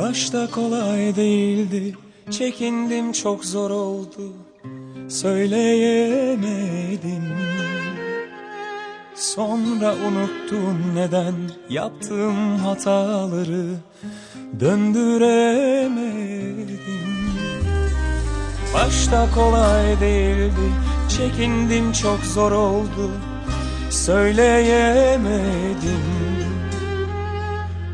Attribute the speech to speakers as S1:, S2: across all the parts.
S1: Başta kolay değildi Çekindim çok zor oldu. Söyleyemedim. Sonra unuttum neden Yaptığım hataları Döndüremedim. Başta kolay değildi Çekindim çok zor oldu. Söyleyemedim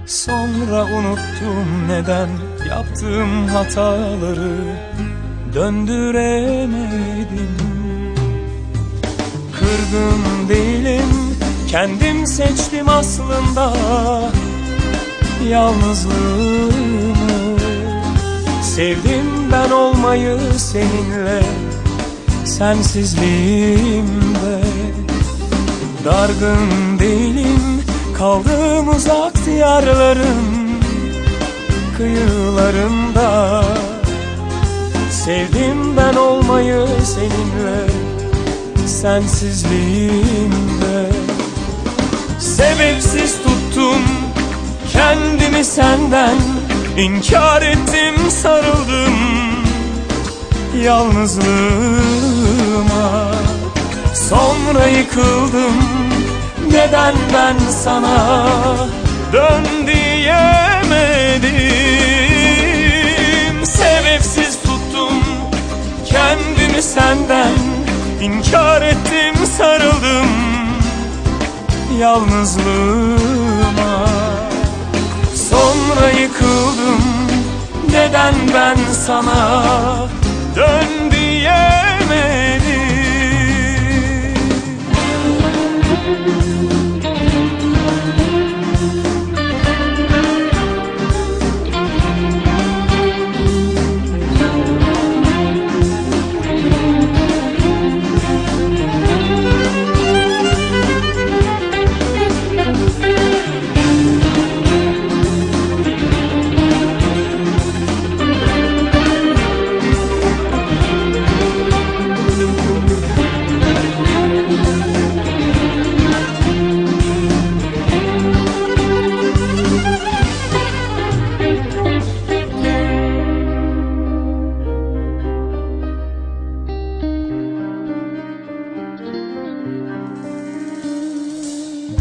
S1: Sonra unuttum neden yaptığım hataları. Döndüremedim. Kırgın değilim kendim seçtim aslında. Yalnızlığımı Sevdim ben olmayı seninle. Sensizliğimde Dargın değilim Kaldım uzak diyarların Kıyılarında. Sevdim ben olmayı seninle Sensizliğimde Sebepsiz tuttum kendimi senden İnkar ettim sarıldım Yalnızlığıma. Sonra yıkıldım neden ben sana dön diyemedim? Sebepsiz tuttum kendimi senden inkar ettim sarıldım Yalnızlığıma. Sonra yıkıldım neden ben sana dön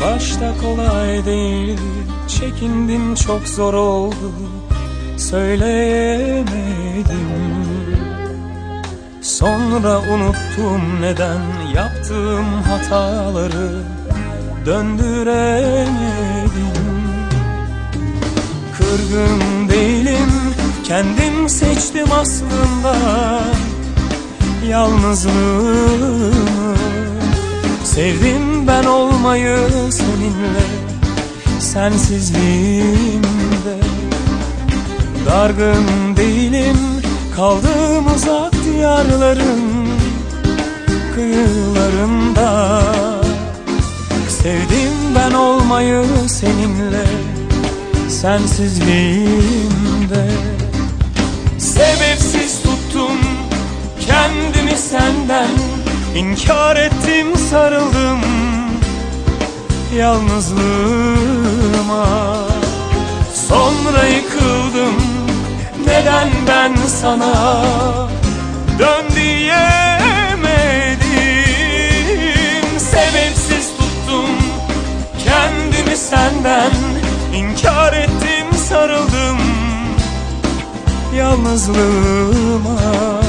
S1: Başta kolay değil Çekindim çok zor oldu. Söyleyemedim. Sonra unuttum neden Yaptığım hataları. Döndüremedim. Kırgın değilim Kendim seçtim aslında. Yalnızlığımı Sevdim ben olmayı seninle Sensizliğimde. Dargın değilim Kaldım uzak diyarların Kıyılarında. Sevdim ben olmayı seninle Sensizliğimde. Sebepsiz tuttum kendimi senden İnkar ettim sarıldım yalnızlığıma. Sonra yıkıldım neden ben sana dön diyemedim? Sebepsiz tuttum kendimi senden İnkar ettim sarıldım yalnızlığıma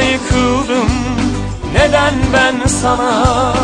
S1: yıkıldım. Neden ben sana